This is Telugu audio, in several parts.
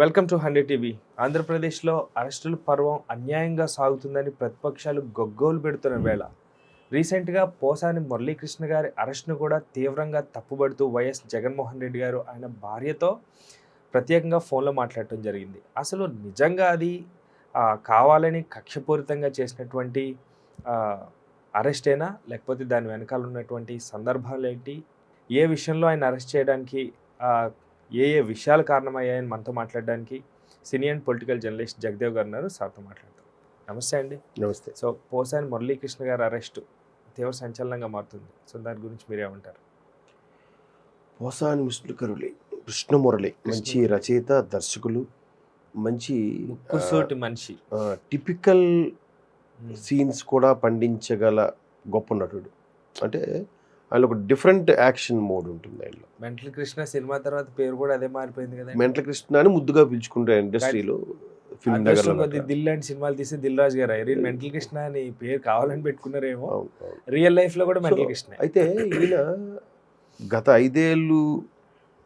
వెల్కమ్ టు హండ్రెడ్ టీవీ ఆంధ్రప్రదేశ్లో అరెస్టుల పర్వం అన్యాయంగా సాగుతుందని ప్రతిపక్షాలు గొగ్గోలు పెడుతున్న వేళ. రీసెంట్గా పోసాని మురళీకృష్ణ గారి అరెస్ట్ను కూడా తీవ్రంగా తప్పుబడుతూ వైఎస్ జగన్మోహన్ రెడ్డి గారు ఆయన భార్యతో ప్రత్యేకంగా ఫోన్లో మాట్లాడటం జరిగింది. అసలు నిజంగా అది కావాలని కక్షపూరితంగా చేసినటువంటి అరెస్టేనా? లేకపోతే దాని వెనకాల ఉన్నటువంటి సందర్భాలు ఏంటి? ఏ విషయంలో ఆయన అరెస్ట్ చేయడానికి ఏ ఏ విషయాలు కారణమయ్యాయని మనతో మాట్లాడడానికి సీనియర్ పొలిటికల్ జర్నలిస్ట్ జగదేవ్ గారు ఉన్నారు. సార్తో మాట్లాడతాం నమస్తే అండి. నమస్తే. సో పోసాని మురళీకృష్ణ గారి అరెస్ట్ తీవ్ర సంచలనంగా మారుతుంది. సో దాని గురించి మీరేమంటారు పోసాని విష్ణుకరులి కృష్ణమురళి మంచి రచయిత దర్శకులు మంచి ముక్కుసూటి మనిషి. టిపికల్ సీన్స్ కూడా పండించగల గొప్ప నటుడు. అంటే ఆయన ఒక డిఫరెంట్ యాక్షన్ మోడ్ ఉంటుంది ఆయనలో మెంటల్ కృష్ణ సినిమా తర్వాత పేరు కూడా అదే మారిపోయింది కదా మెంటల్ కృష్ణ అని ముద్దుగా పిలుచుకుంటారు ఇండస్ట్రీలో ఫిల్మ్ నగర్ దిల్ లాంటి సినిమాలు తీసి దిల్ రాజు గారు అయ్యారు మెంటల్ కృష్ణ అని పేరు కావాలని పెట్టుకున్నారేమో. రియల్ లైఫ్లో కూడా మెంటల్ కృష్ణ. అయితే ఈయన గత ఐదేళ్ళు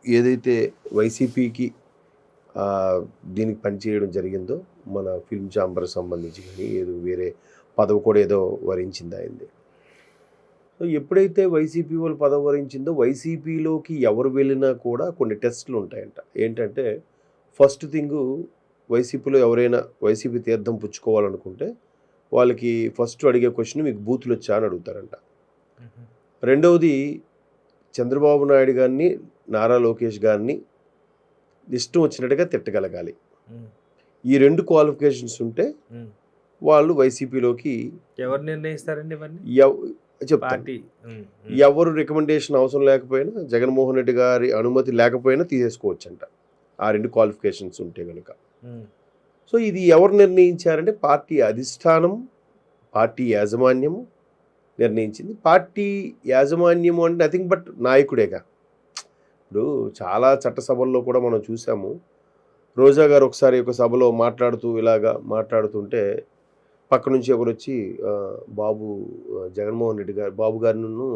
ఏదైతే వైసీపీకి దీనికి పనిచేయడం జరిగిందో మన ఫిల్మ్ ఛాంబర్ సంబంధించి కానీ ఏదో వేరే పదవి కూడా ఏదో వరించింది ఆయనది. సో ఎప్పుడైతే వైసీపీ వాళ్ళు పదవి వరించిందో వైసీపీలోకి ఎవరు వెళ్ళినా కూడా కొన్ని టెస్టులు ఉంటాయంట. ఏంటంటే ఫస్ట్ థింగ్ వైసీపీలో ఎవరైనా వైసీపీ తీర్థం పుచ్చుకోవాలనుకుంటే వాళ్ళకి ఫస్ట్ అడిగే క్వశ్చన్ మీకు బూతులు వచ్చా అని అడుగుతారంట. రెండవది చంద్రబాబు నాయుడు గారిని నారా లోకేష్ గారిని ఇష్టం వచ్చినట్టుగా తిట్టగలగాలి. ఈ రెండు క్వాలిఫికేషన్స్ ఉంటే వాళ్ళు వైసీపీలోకి ఎవరు నిర్ణయిస్తారండి ఇవన్నీ? చెప్తాను. ఎవరు రికమెండేషన్ అవసరం లేకపోయినా జగన్మోహన్ రెడ్డి గారి అనుమతి లేకపోయినా తీసేసుకోవచ్చంట. ఆ రెండు క్వాలిఫికేషన్స్ ఉంటే కనుక సో ఇది ఎవరు నిర్ణయించారంటే పార్టీ అధిష్టానం పార్టీ యాజమాన్యము నిర్ణయించింది. పార్టీ యాజమాన్యము అంటే నథింగ్ బట్ నాయకుడేగా. ఇప్పుడు చాలా చట్టసభల్లో కూడా మనం చూసాము. రోజా గారు ఒకసారి ఒక సభలో మాట్లాడుతూ ఇలాగా మాట్లాడుతుంటే పక్క నుంచి ఒకరు వచ్చి బాబు జగన్మోహన్ రెడ్డి గారు బాబు గారిను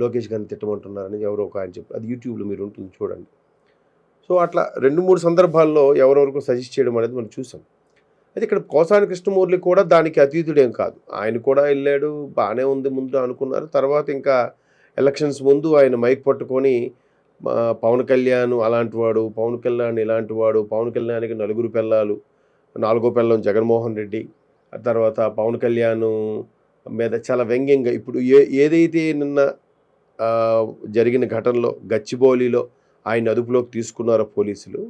లోకేష్ గారిని తిట్టమంటున్నారని ఎవరో ఒక ఆయన చెప్పారు. అది యూట్యూబ్లో మీరు ఉంటుంది చూడండి. సో అట్లా రెండు మూడు సందర్భాల్లో ఎవరెవరికి సజెస్ట్ చేయడం అనేది మనం చూసాం. అయితే ఇక్కడ కోసాని కృష్ణమూర్తి కూడా దానికి అతీతుడేం కాదు. ఆయన కూడా వెళ్ళాడు బాగానే ఉంది ముందు అనుకున్నారు. తర్వాత ఇంకా ఎలక్షన్స్ ముందు ఆయన మైక్ పట్టుకొని పవన్ కళ్యాణ్ అలాంటి వాడు పవన్ కళ్యాణ్ ఇలాంటి వాడు పవన్ కళ్యాణ్కి నలుగురు పిల్లలు నాలుగో పిల్లం జగన్మోహన్ రెడ్డి తర్వాత పవన్ కళ్యాణ్ మీద చాలా వ్యంగ్యంగా ఇప్పుడు ఏ ఏదైతే నిన్న జరిగిన ఘటనలో గచ్చిబౌలిలో ఆయన అదుపులోకి తీసుకున్నారో పోలీసులు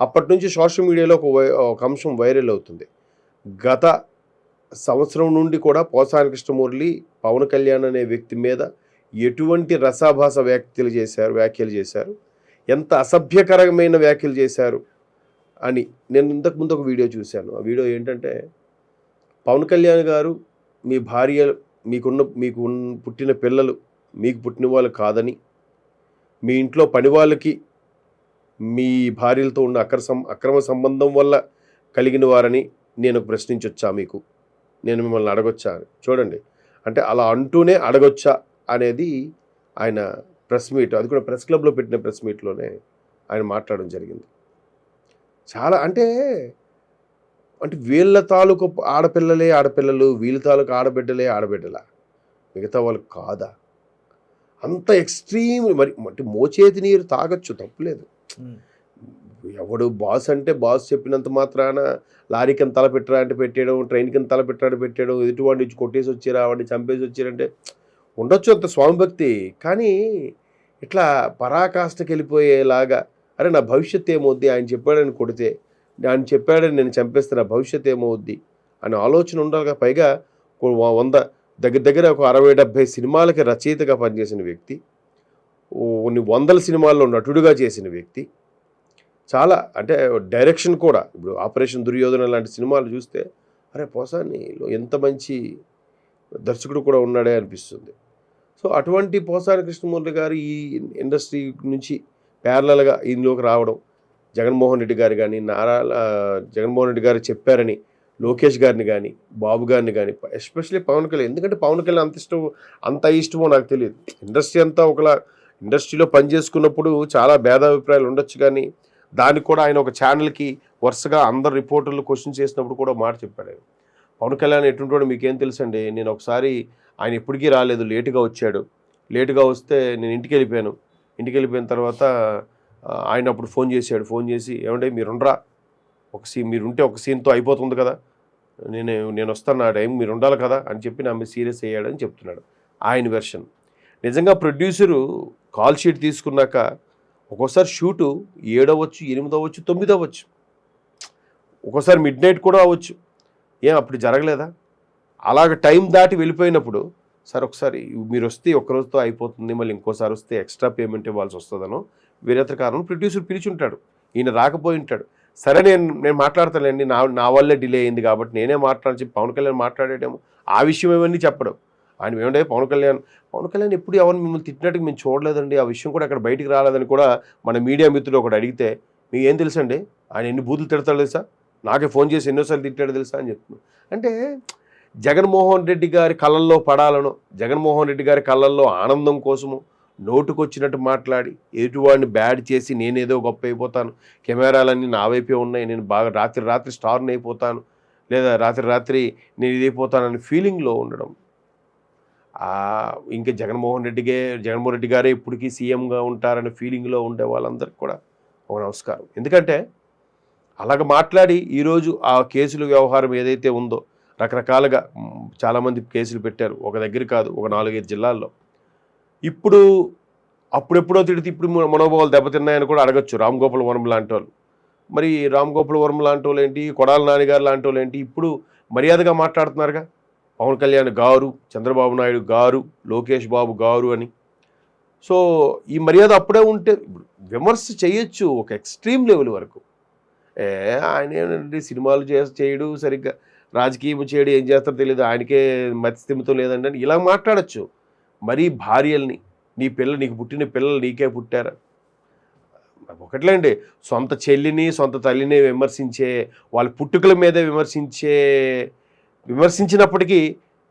అప్పటి నుంచి సోషల్ మీడియాలో ఒక వై- ఒక అంశం వైరల్ అవుతుంది. గత సంవత్సరం నుండి కూడా పోసాని కృష్ణమురళి పవన్ కళ్యాణ్ అనే వ్యక్తి మీద ఎటువంటి రసాభాస వ్యాఖ్యలు చేశారు వ్యాఖ్యలు చేశారు? ఎంత అసభ్యకరమైన వ్యాఖ్యలు చేశారు? అని నేను ఇంతకు ముందు ఒక వీడియో చూశాను. ఆ వీడియో ఏంటంటే పవన్ కళ్యాణ్ గారు మీ భార్య మీకున్న మీకు పుట్టిన పిల్లలు మీకు పుట్టిన వాళ్ళు కాదని మీ ఇంట్లో పని వాళ్ళకి మీ భార్యలతో ఉన్న అక్ర సం అక్రమ సంబంధం వల్ల కలిగిన వారని నేను ప్రశ్నించొచ్చా మీకు? నేను మిమ్మల్ని అడగొచ్చా? చూడండి. అంటే అలా అంటూనే అడగొచ్చా అనేది ఆయన ప్రెస్ మీట్ అది కూడా ప్రెస్ క్లబ్లో పెట్టిన ప్రెస్ మీట్లోనే ఆయన మాట్లాడడం జరిగింది. చాలా అంటే అంటే వీళ్ళ తాలూకు ఆడపిల్లలే ఆడపిల్లలు వీళ్ళ తాలూకు ఆడబిడ్డలే ఆడబిడ్డలా? మిగతా వాళ్ళు కాదా? అంత ఎక్స్ట్రీమ్ మరి అంటే మోచేతి నీరు తాగొచ్చు తప్పులేదు. ఎవడు బాస్ అంటే బాస్ చెప్పినంత మాత్రాన లారీ కింద తల పెట్టరా అంటే పెట్టేయడం ట్రైన్ కింద తల పెట్టరా అంటే పెట్టేయడం ఎదుటివాడిని ఇచ్చి కొట్టేసి వచ్చారా వాడిని చంపేసి వచ్చారంటే ఉండొచ్చు అంత స్వామిభక్తి. కానీ ఇట్లా పరాకాష్ఠకి వెళ్ళిపోయేలాగా అరే నా భవిష్యత్తు ఏమవుద్ది ఆయన చెప్పాడని కొడితే ఆయన చెప్పాడని నేను చంపేస్తున్న భవిష్యత్ భవిష్యత్తు ఏమవుద్ది? అనే ఆలోచన ఉండాలిగా. పైగా వంద దగ్గర దగ్గర ఒక అరవై డెబ్భై సినిమాలకి రచయితగా పనిచేసిన వ్యక్తి కొన్ని వందల సినిమాల్లో నటుడుగా చేసిన వ్యక్తి చాలా అంటే డైరెక్షన్ కూడా. ఇప్పుడు ఆపరేషన్ దుర్యోధన లాంటి సినిమాలు చూస్తే అరే పోసానిలో ఎంత మంచి దర్శకుడు కూడా ఉన్నాడే అనిపిస్తుంది. సో అటువంటి పోసాని కృష్ణమూర్తి గారు ఈ ఇండస్ట్రీ నుంచి ప్యారలల్గా ఇందులోకి రావడం జగన్మోహన్ రెడ్డి గారు కానీ నారా జగన్మోహన్ రెడ్డి గారు చెప్పారని లోకేష్ గారిని కానీ బాబు గారిని కానీ ఎస్పెషల్లీ పవన్ కళ్యాణ్. ఎందుకంటే పవన్ కళ్యాణ్ అంత ఇష్టం అంత ఇష్టమో నాకు తెలియదు. ఇండస్ట్రీ అంతా ఒకలా ఇండస్ట్రీలో పనిచేసుకున్నప్పుడు చాలా భేదాభిప్రాయాలు ఉండొచ్చు కానీ దానికి కూడా ఆయన ఒక ఛానల్కి వరుసగా అందరు రిపోర్టర్లు క్వశ్చన్ చేసినప్పుడు కూడా మాట చెప్పాడు. ఆయన. పవన్ కళ్యాణ్ ఎటువంటి మీకేం తెలుసండి? నేను ఒకసారి ఆయన ఎప్పటికీ రాలేదు లేటుగా వచ్చాడు. లేటుగా వస్తే నేను ఇంటికి వెళ్ళిపోయాను ఇంటికి వెళ్ళిపోయిన తర్వాత ఆయన అప్పుడు ఫోన్ చేశాడు. ఫోన్ చేసి ఏమంటే మీరుండరా? ఒక సీన్ మీరు ఉంటే ఒక సీన్తో అయిపోతుంది కదా. నేను నేను వస్తాను నా టైం మీరు ఉండాలి కదా అని చెప్పి నా మీద సీరియస్ అయ్యాడని చెప్తున్నాడు ఆయన వెర్షన్. నిజంగా ప్రొడ్యూసరు కాల్ షీట్ తీసుకున్నాక ఒక్కోసారి షూటు ఏడవచ్చు ఎనిమిదవచ్చు తొమ్మిదవచ్చు తొమ్మిది అవ్వచ్చు ఒక్కోసారి మిడ్ నైట్ కూడా అవ్వచ్చు. ఏం అప్పుడు జరగలేదా? అలాగ టైం దాటి వెళ్ళిపోయినప్పుడు సార్ ఒకసారి మీరు వస్తే ఒక్క రోజుతో అయిపోతుంది మళ్ళీ ఇంకోసారి వస్తే ఎక్స్ట్రా పేమెంట్ ఇవ్వాల్సి వస్తుందనో. వేరేతర కారణం ప్రొడ్యూసర్ పిలిచి ఉంటాడు ఈయన రాకపోయి ఉంటాడు. సరే నేను నేను మాట్లాడతానండి నా నా వల్లే డిలే అయింది కాబట్టి నేనే మాట్లాడని చెప్పి పవన్ కళ్యాణ్ మాట్లాడేటేమో ఆ విషయం ఏమన్నీ చెప్పడం. ఆయన ఏమంటే పవన్ కళ్యాణ్ పవన్ కళ్యాణ్ ఎప్పుడు ఎవరు మిమ్మల్ని తిట్టినట్టు మేము చూడలేదండి. ఆ విషయం కూడా అక్కడ బయటికి రాలేదని కూడా మన మీడియా మిత్రుడు ఒకటి అడిగితే మీకు ఏం తెలుసండి? ఆయన ఎన్ని బూతులు తిడతాడు తెలుసా? నాకే ఫోన్ చేసి ఎన్నోసార్లు తిట్టాడు తెలుసా? అని చెప్తున్నాను అంటే జగన్మోహన్ రెడ్డి గారి కళ్ళల్లో పడాలను జగన్మోహన్ రెడ్డి గారి కళ్ళల్లో ఆనందం కోసము నోటుకొచ్చినట్టు మాట్లాడి ఎదుటివాడిని బ్యాడ్ చేసి నేనేదో గొప్ప అయిపోతాను కెమెరాలన్నీ నా వైపే ఉన్నాయి. నేను బాగా రాత్రి రాత్రి స్టార్ని అయిపోతాను. లేదా రాత్రి రాత్రి నేను ఇది అయిపోతానని ఫీలింగ్లో ఉండడం. ఇంకా జగన్మోహన్ రెడ్డిగే జగన్మోహన్ రెడ్డి గారే ఇప్పటికీ సీఎంగా ఉంటారనే ఫీలింగ్లో ఉండే వాళ్ళందరికీ కూడా ఒక నమస్కారం. ఎందుకంటే అలాగ మాట్లాడి ఈరోజు ఆ కేసుల వ్యవహారం ఏదైతే ఉందో రకరకాలుగా చాలామంది కేసులు పెట్టారు. ఒక దగ్గర కాదు ఒక నాలుగైదు జిల్లాల్లో. ఇప్పుడు అప్పుడెప్పుడో తిడితే ఇప్పుడు మనోభావాలు దెబ్బతిన్నాయని కూడా అడగచ్చు రామ్ గోపాల్ వరం లాంటి వాళ్ళు. మరి రామ్ గోపాల్ వరం లాంటి వాళ్ళు ఏంటి? కొడాల నాన్నగారు లాంటి వాళ్ళు ఏంటి? ఇప్పుడు మర్యాదగా మాట్లాడుతున్నారుగా? పవన్ కళ్యాణ్ గారు చంద్రబాబు నాయుడు గారు లోకేష్ బాబు గారు అని. సో ఈ మర్యాద అప్పుడే ఉంటే ఇప్పుడు విమర్శ చేయొచ్చు ఒక ఎక్స్ట్రీమ్ లెవెల్ వరకు. ఏ ఆయన ఏంటంటే సినిమాలు చే చేయడు సరిగ్గా రాజకీయం చేయడు ఏం చేస్తారో తెలియదు ఆయనకే మతిస్థిమితం లేదండి ఇలా మాట్లాడచ్చు. మరీ భార్యల్ని నీ పిల్ల నీకు పుట్టిన పిల్లలు నీకే పుట్టారా. ఒకట్లేండి సొంత చెల్లిని సొంత తల్లిని విమర్శించే వాళ్ళ పుట్టుకల మీదే విమర్శించే విమర్శించినప్పటికీ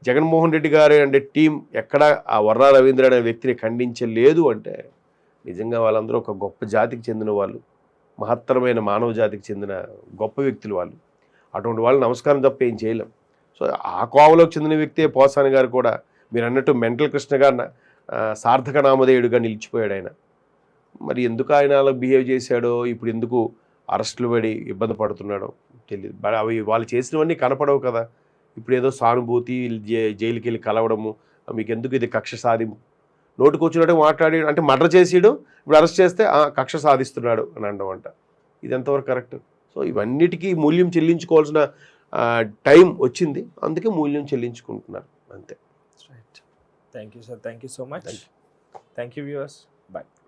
జగన్మోహన్ రెడ్డి గారు అంటే టీం ఎక్కడ ఆ వర్రా రవీంద్ర అనే వ్యక్తిని ఖండించలేదు అంటే నిజంగా వాళ్ళందరూ ఒక గొప్ప జాతికి చెందిన వాళ్ళు మహత్తరమైన మానవ జాతికి చెందిన గొప్ప వ్యక్తులు వాళ్ళు. అటువంటి వాళ్ళు నమస్కారం తప్ప ఏం చేయలేం. సో ఆ కోవలోకి చెందిన వ్యక్తే పోసాని గారు కూడా మీరు అన్నట్టు మెంటల్ కృష్ణగా సార్థక నామధేయుడిగా నిలిచిపోయాడు ఆయన. మరి ఎందుకు ఆయన అలా బిహేవ్ చేశాడో ఇప్పుడు ఎందుకు అరెస్టులు పడి ఇబ్బంది పడుతున్నాడో తెలియదు అవి వాళ్ళు చేసినవన్నీ కనపడవు కదా. ఇప్పుడు ఏదో సానుభూతి జై- జైలుకి వెళ్ళి కలవడము మీకు ఎందుకు ఇది కక్ష సాధింపు? నోటుకు వచ్చినట్టు మాట్లాడి అంటే మర్డర్ చేసేయడం ఇప్పుడు అరెస్ట్ చేస్తే "ఆ, కక్ష సాధిస్తున్నాడు అని అనడం అంట. ఇది ఎంతవరకు కరెక్ట్? సో ఇవన్నిటికీ మూల్యం చెల్లించుకోవాల్సిన టైం వచ్చింది. అందుకే మూల్యం చెల్లించుకుంటున్నారు. అంతే. Thank you, sir. Thank you so much. Thank you, Thank you viewers. Bye.